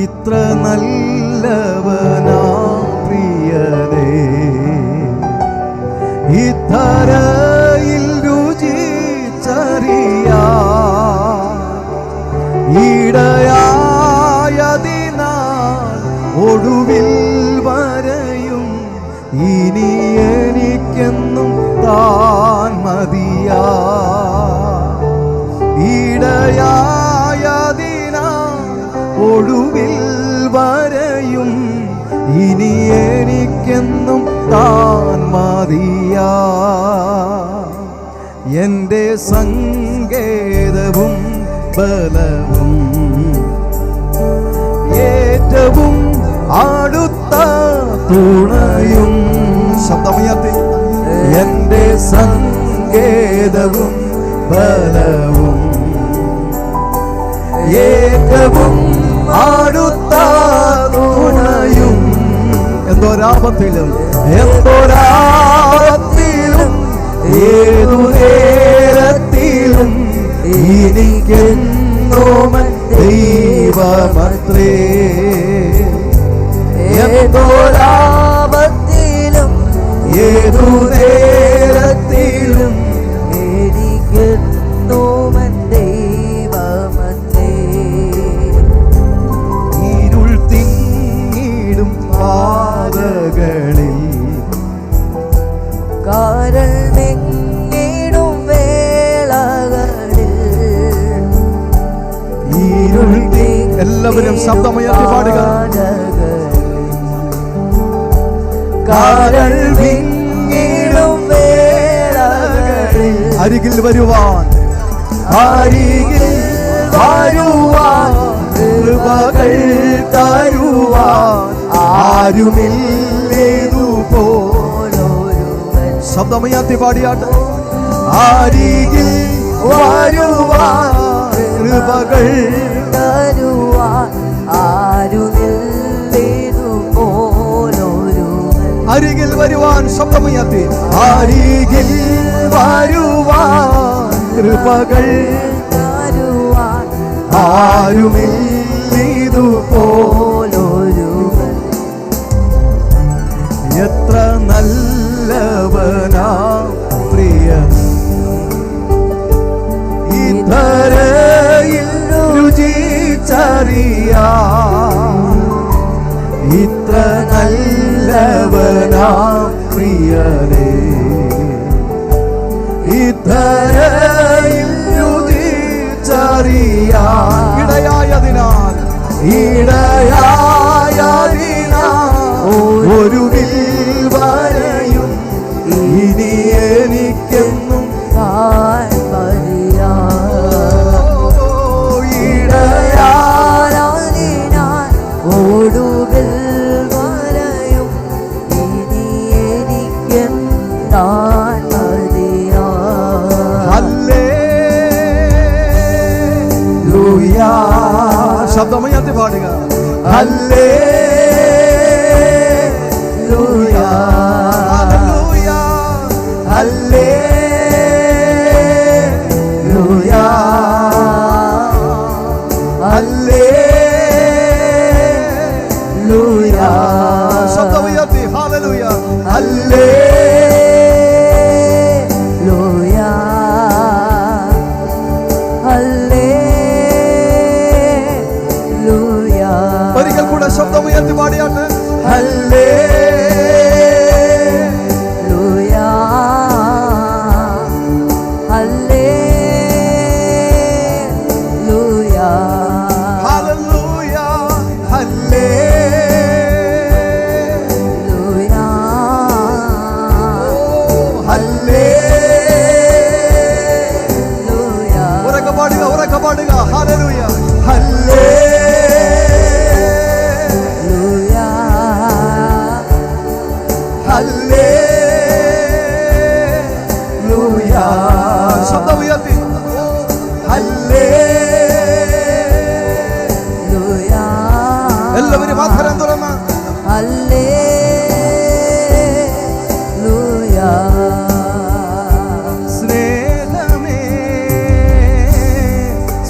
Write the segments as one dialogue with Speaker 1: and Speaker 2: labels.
Speaker 1: ഇത്ര നല്ലവനാ പ്രിയനേ. ഇത്തരയിൽ രുചിച്ചറിയാ ഒടുവിൽ വരയും. ഇനി എനിക്കെന്നും താൻ ഒടുവിൽ വരയും. ഇനി എനിക്കെന്നും താൻ മതിയാ. എന്റെ സങ്കേതവും ബലവും ഏറ്റവും അടുത്ത തുണയും ശബ്ദമുയർത്തി എന്റെ സങ്കേതവും ബലവും ഏറ്റവും അടുത്ത തുണയും എന്തൊരാപത്തിലും എന്തൊരാപത്തിലും ഏതു നേരത്തിലും എനിക്കെന്നോമൻ ദൈവമത്രേ.
Speaker 2: ഏതോരാപത്തിലും
Speaker 1: ഏതു എല്ലാവരും ശബ്ദമുയർത്തി പാടുക. അരികിൽ വരുവാൻ. അരികിൽ വരുവാൻ. കൃപകൾ തരുവാൻ. ആരുമില്ലേതു
Speaker 2: ഓരോരുവൻ
Speaker 1: ശബ്ദമുയർത്തി പാടിയാട്ട്. അരികിൽ വരുവാൻ. കൃപകൾ അരികിൽ വരുവാൻ ശബ്ദമുയർത്തി അരികിൽ വരുവാൻ കൃപകൾ
Speaker 2: തരുവാൻ
Speaker 1: ആരുമില്ലിതുപോ
Speaker 2: പോലൊരുവൻ
Speaker 1: എത്ര നല്ലവനാ പ്രിയ. ഇതരയിൽ രുചിച്ചറിയാ പ്രിയനേ ഇതരയിൽ രുചിച്ചറിയാ Hallelujah. എല്ലാവരും പാത്രം തുറന്ന്. സ്നേഹമേ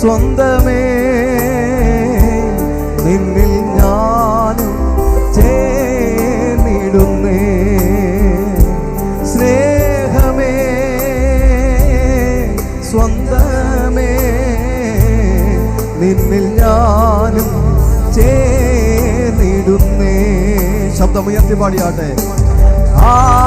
Speaker 1: സ്വന്തമേ നിന്നിൽ ഞാനും ചേർന്നിടുന്നേ. സ്നേഹമേ സ്വന്തമേ നിന്നിൽ ഞാനും ചേർന്നിടുന്നേ ശബ്ദമുയർത്തി പാടിയാട്ടെ ആരാധന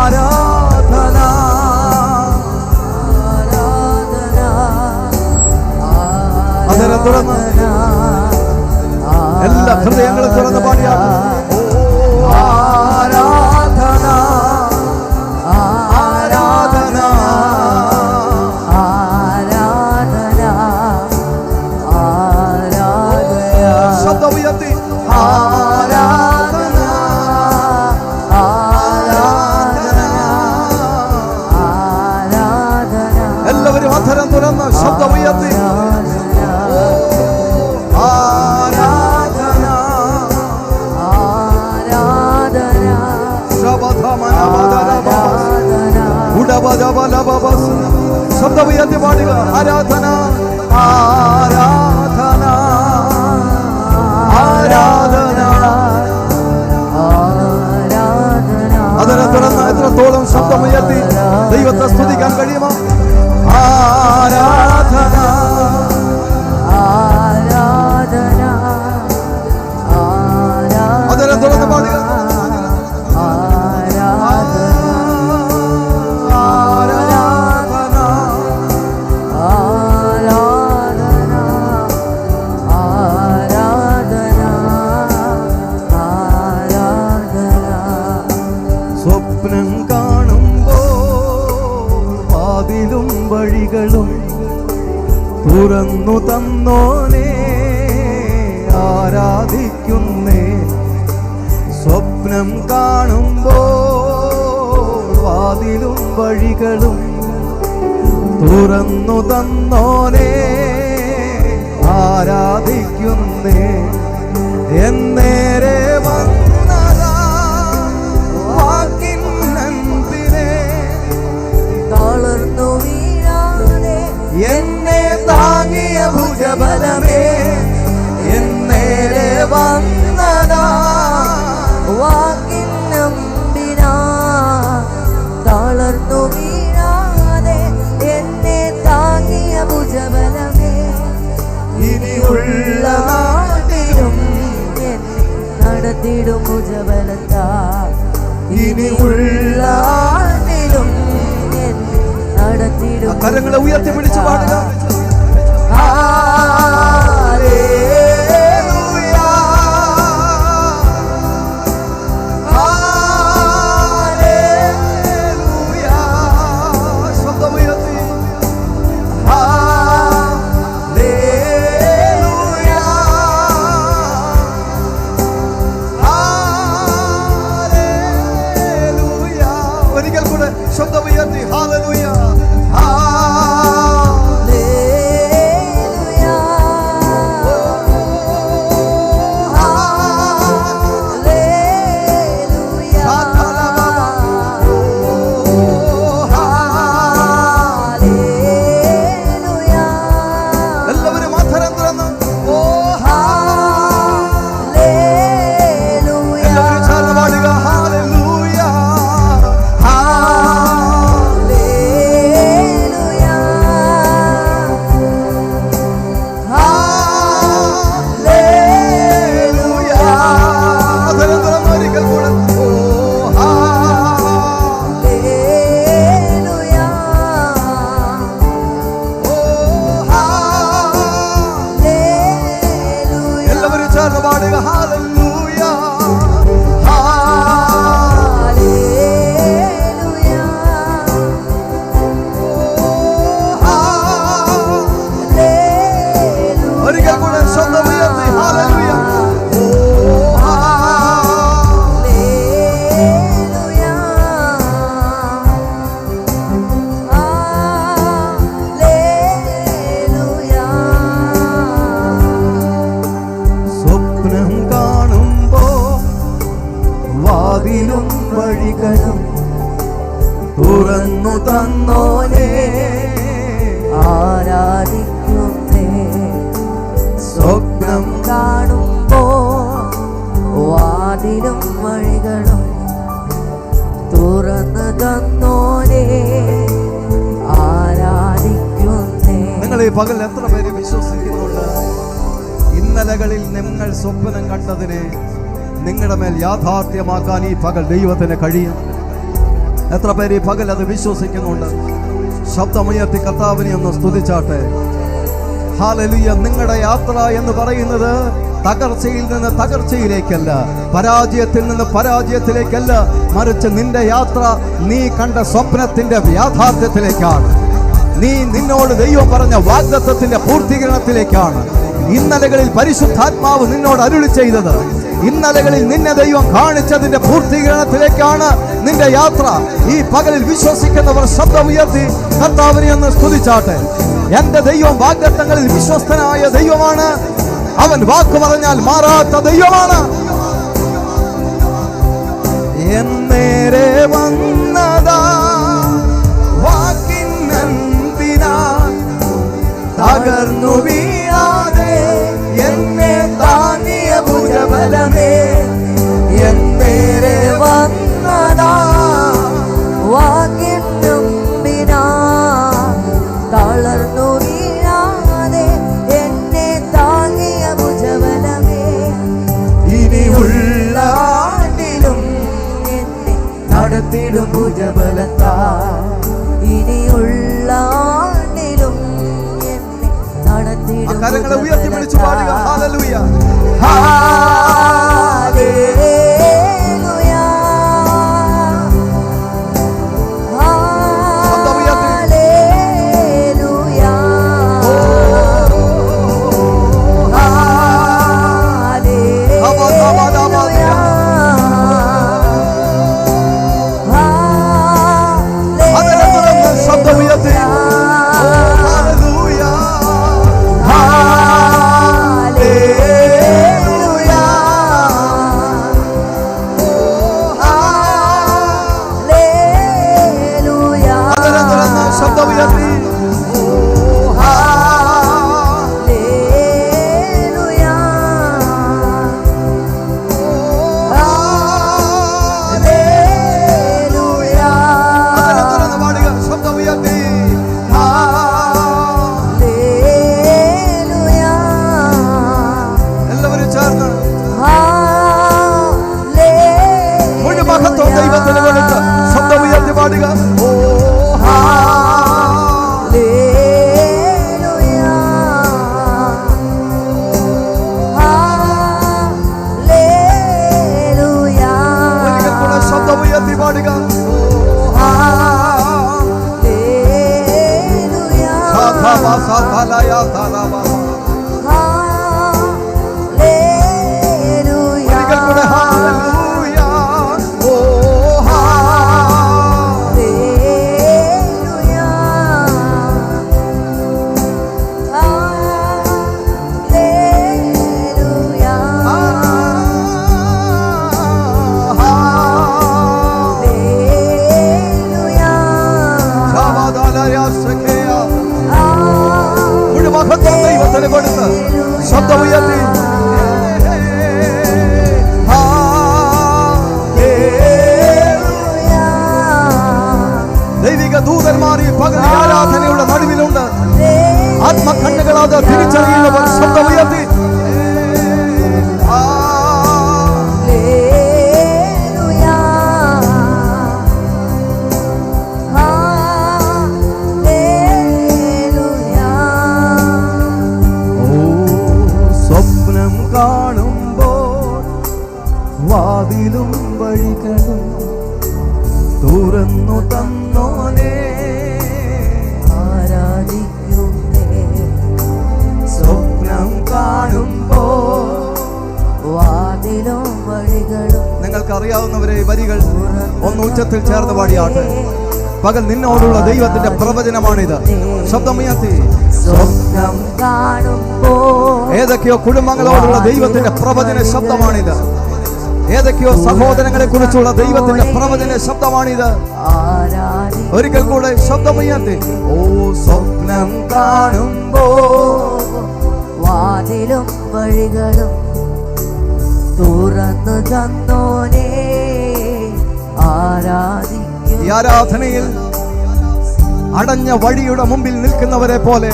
Speaker 1: ഉടബദബലബബസ് ശബ്ദമുയർത്തി പാടുക. ആരാധന ആരാധന ആരാധന അതിനെ തുടർന്ന് എത്രത്തോളം ശബ്ദമുയർത്തി ദൈവത്തെ സ്തുതിക്കാൻ കഴിയുമോ? ആരാധന. വഴികളും തുറന്നു തന്നോനെ. ആരാധിക്കുന്നേ എന്നേരെ എന്നെ താങ്ങിയ ഭുജബലമേ എന്നേരെ വന്നതാ.
Speaker 2: വാക്കിൻ
Speaker 1: ഇനിയുള്ള
Speaker 2: നാട്ടിലും നടത്തിടും ഉജവലത്താ
Speaker 1: ഇനിയുള്ള
Speaker 2: നാട്ടിലും നടത്തിടും
Speaker 1: കരങ്ങളെ ഉയർത്തി പിടിച്ചു പാടുക. തുറന്നു തന്നോനെ
Speaker 2: ആരാധിക്കുന്നേ.
Speaker 1: നിങ്ങൾ പകൽ എത്ര പേര് വിശ്വസിക്കുന്നുണ്ട്? ഇന്നലകളിൽ നിങ്ങൾ സ്വപ്നം കണ്ടതിനെ നിങ്ങളുടെ മേൽ യാഥാർത്ഥ്യമാക്കാൻ ഈ പകൽ ദൈവത്തിന് കഴിയും. എത്ര പേര് ഈ പകൽ അത് വിശ്വസിക്കുന്നുണ്ട്? ശബ്ദമുയർത്തി കർത്താവിനെ ഒന്ന് സ്തുതിച്ചാട്ടെ. ഹാലലിയ നിങ്ങളുടെ യാത്ര എന്ന് പറയുന്നത് തകർച്ചയിൽ നിന്ന് തകർച്ചയിലേക്കല്ല പരാജയത്തിൽ നിന്ന് പരാജയത്തിലേക്കല്ല മറിച്ച് നിന്റെ യാത്ര നീ കണ്ട സ്വപ്നത്തിന്റെ യാഥാർത്ഥ്യത്തിലേക്കാണ് നീ നിന്നോട് ദൈവം പറഞ്ഞ വാഗ്ദത്വത്തിന്റെ പൂർത്തീകരണത്തിലേക്കാണ്. ഇന്നലകളിൽ പരിശുദ്ധാത്മാവ് നിന്നോട് അരുളി ചെയ്തത്. ഇന്നലകളിൽ നിന്നെ ദൈവം കാണിച്ചതിന്റെ പൂർത്തീകരണത്തിലേക്കാണ് നിന്റെ യാത്ര. ഈ പകലിൽ വിശ്വസിക്കുന്നവർ ശബ്ദം ഉയർത്തി കർത്താവിനെ ഒന്ന് സ്തുതിച്ചാട്ടെ. എന്റെ ദൈവം വാഗ്ദത്തങ്ങളിൽ വിശ്വസ്തനായ ദൈവമാണ്. അവൻ വാക്ക് പറഞ്ഞാൽ മാറാത്ത ദൈവമാണ്. എന്നേരെ വന്നതാ. വാക്കിനെന്തിനാ തകർന്നു വീഴാതെ എന്നെ താങ്ങിയ ഭുജബലമേ.
Speaker 2: ഭുജബലത്താ ഇനിയുള്ള ആണ്ടിലും എന്നെ
Speaker 1: ഉയർത്തി പിടിച്ചു പാടുക ഹാലലൂയ
Speaker 2: ഹല്ലേലൂയാ.
Speaker 1: മഹത്വം ദൈവത്തിന് കൊടുത്ത് ശബ്ദമുയർത്തി ദൈവിക ദൂതന്മാർ ഈ പകൽ ആരാധനയുടെ നടുവിലുണ്ട്. ആത്മകണ്ണുകളാതെ തിരിച്ചറിയുന്നവർ ശബ്ദമുയർത്തി
Speaker 2: ഹല്ലേലൂയാ.
Speaker 1: കാണുമ്പോൾ വാതിലും വഴികളും തുറന്നു തന്നോനെ
Speaker 2: ആരാധിക്കുന്നേ.
Speaker 1: സ്വപ്നം കാണുമ്പോൾ
Speaker 2: വാതിലും വഴികളും
Speaker 1: നിങ്ങൾക്കറിയാവുന്നവരെ വരികൾ ഒന്ന് ഉച്ചത്തിൽ ചേർന്ന് പാടിയാട്ടെ. പകൽ നിന്നോടുള്ള ദൈവത്തിന്റെ പ്രവചനമാണിത്. ശബ്ദമുയർത്തി
Speaker 2: സ്വപ്നം കാണുമ്പോ
Speaker 1: ഏതൊക്കെയോ കുടുംബങ്ങളോടുള്ള ദൈവത്തിന്റെ പ്രവചന ശബ്ദമാണിത്. ഏതൊക്കെയോ സഹോദരങ്ങളെ കുറിച്ചുള്ള ദൈവത്തിന്റെ പ്രവചന ശബ്ദമാണിത്. ഒരിക്കൽ കൂടെ ശബ്ദമുയർത്തി. ഓ സ്വപ്നം കാണുമ്പോ
Speaker 2: വാതിലും വഴികളും തുറന്നു തന്നോനെ ആരാധിക്കും?
Speaker 1: ആരാധനയിൽ അടഞ്ഞ വഴിയുടെ മുമ്പിൽ നിൽക്കുന്നവരെ പോലെ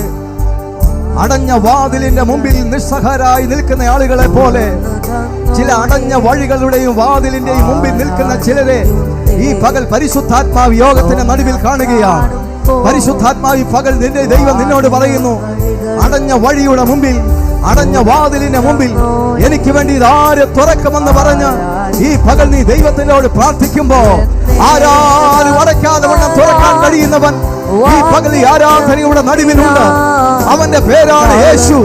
Speaker 1: അടഞ്ഞ വാതിലിന്റെ മുമ്പിൽ നിസ്സഹരായി നിൽക്കുന്ന ആളുകളെ പോലെ ചില അടഞ്ഞ വഴികളുടെയും വാതിലിന്റെയും മുമ്പിൽ നിൽക്കുന്ന ചിലരെ ഈ പകൽ പരിശുദ്ധാത്മാവ് യോഗത്തിന്റെ നടുവിൽ കാണുകയാണ്. പരിശുദ്ധാത്മാവി പകൽ നിന്റെ ദൈവം നിന്നോട് പറയുന്നു അടഞ്ഞ വഴിയുടെ മുമ്പിൽ അടഞ്ഞ വാതിലിന്റെ മുമ്പിൽ എനിക്ക് വേണ്ടി ഇതാര് തുറക്കുമെന്ന് പറഞ്ഞ് ഈ പകൽ നീ ദൈവത്തിനോട് പ്രാർത്ഥിക്കുമ്പോ ആരാരും അടയ്ക്കാതെ വണ്ണം തുറക്കാൻ കഴിയുന്നവൻ ഈ പകൽ ഈ ആരാധനയുടെ നടുവിലുണ്ട്. അവന്റെ പേരാണ് യേശു.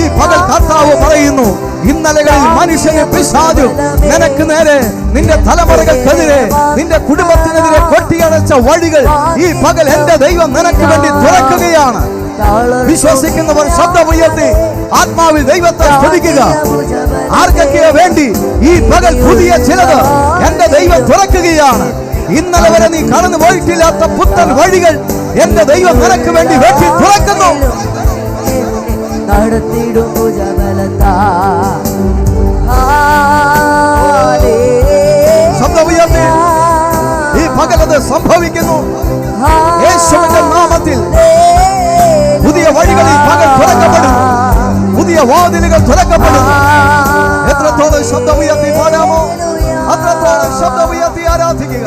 Speaker 1: ഈ പകൽ കർത്താവ് പറയുന്നു ഇന്നലകളിൽ മനുഷ്യനെ പിശാചു നിനക്ക് നേരെ നിന്റെ തലമുറകൾക്കെതിരെ നിന്റെ കുടുംബത്തിനെതിരെ കൊട്ടിയടച്ച വഴികൾ ഈ പകൽ എന്റെ ദൈവം നിനക്ക് വേണ്ടി തുറക്കുകയാണ്. വിശ്വസിക്കുന്നവർ ശബ്ദമുയർത്തി ആത്മാവിൽ ദൈവത്തെ സ്തുതിക്കുക. ആർക്കൊക്കെയോ വേണ്ടി ഈ പകൽ പുതിയ ചിലത് എന്റെ ദൈവം തുറക്കുകയാണ്. ഇന്നലെ വരെ നീ കടന്നു പോയിട്ടില്ലാത്ത പുത്തൻ വഴികൾ എന്റെ ദൈവം നിനക്ക് വേണ്ടി വെട്ടി തുറക്കുന്നു.
Speaker 2: ഭുജബലത്താ.
Speaker 1: ശബ്ദമുയർത്തി ഈ പകലത് സംഭവിക്കുന്നു. യേശുവിന്റെ നാമത്തിൽ പുതിയ വഴികൾ ഈ പകൽ തുറക്കപ്പെടും പുതിയ വാതിലുകൾ തുറക്കപ്പെടും എത്രത്തോളം ശബ്ദമുയർത്തി പാടാമോ? അത്രത്തോളം ശബ്ദമുയർത്തി ആരാധിക്കുക.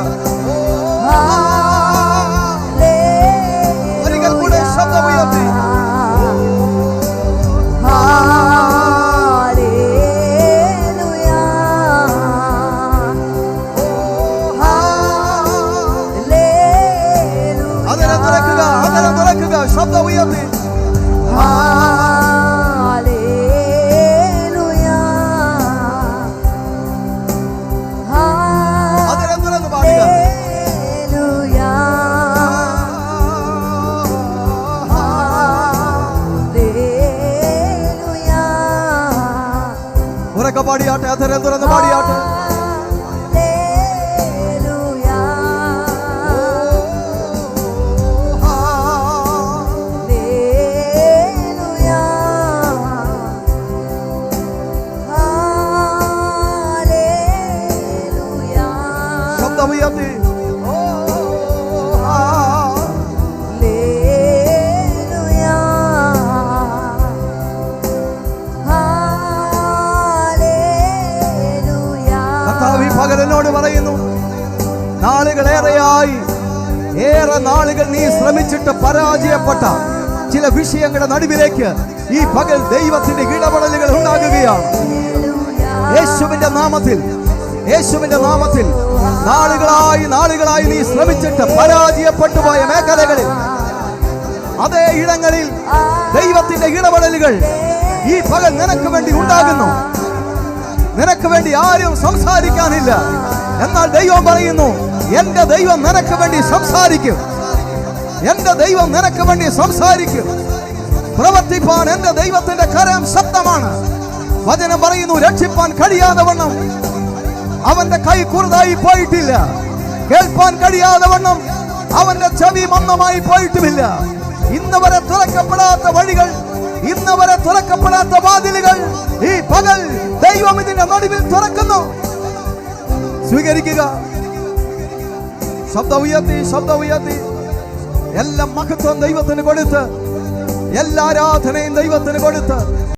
Speaker 1: ഉറക്കെ പാടിയാട്ടെ അധരം തുറന്ന് പാടിയാട്ടെ. ഈ പറയുന്നു നാളുകളേറെയായി ഏറെ നാളുകൾ നീ ശ്രമിച്ചിട്ട് പരാജയപ്പെട്ട ചില വിഷയങ്ങളുടെ നടുവിലേക്ക് ഈ പകൽ ദൈവത്തിന്റെ ഇടപെടലുകൾ ഉണ്ടാകുകയാണ്. യേശുവിന്റെ നാമത്തിൽ യേശുവിന്റെ നാമത്തിൽ നാളുകളായി നാളുകളായി നീ ശ്രമിച്ചിട്ട് പരാജയപ്പെട്ടു പോയ മേഖലകളിൽ അതേ ഇടങ്ങളിൽ ദൈവത്തിന്റെ ഇടപെടലുകൾ ഈ പകൽ നിനക്ക് വേണ്ടി ഉണ്ടാകുന്നു. നിനക്ക് വേണ്ടി ആരും സംസാരിക്കാനില്ല. എന്നാൽ ദൈവം പറയുന്നു എന്റെ ദൈവം നിനക്ക് വേണ്ടി സംസാരിക്കും. എന്റെ ദൈവം നിനക്ക് വേണ്ടി സംസാരിക്കും. പ്രവർത്തിപ്പാൻ എന്റെ ദൈവത്തിന്റെ കരം ശബ്ദമാണ് വചനം പറയുന്നു രക്ഷിപ്പാൻ കഴിയാതെ വണ്ണം. അവന്റെ കൈ കുറുതായി പോയിട്ടില്ല. കേൾപ്പാൻ കഴിയാതെ വണ്ണം. അവന്റെ ചെവി മന്ദമായി പോയിട്ടുമില്ല. ഇന്ന് വരെ തുറക്കപ്പെടാത്ത വഴികൾ ഇന്ന് വരെ തുറക്കപ്പെടാത്ത വാതിലുകൾ ഈ പകൽ ദൈവം ഇതിന്റെ നടുവിൽ തുറക്കുന്നു. സ്വീകരിക്കുക. ശബ്ദ ഉയർത്തി ശബ്ദ ഉയർത്തി. എല്ലാ മഹത്വം ദൈവത്തിന് കൊടുത്ത് എല്ലാ ആരാധനയും ദൈവത്തിന് കൊടുത്ത്.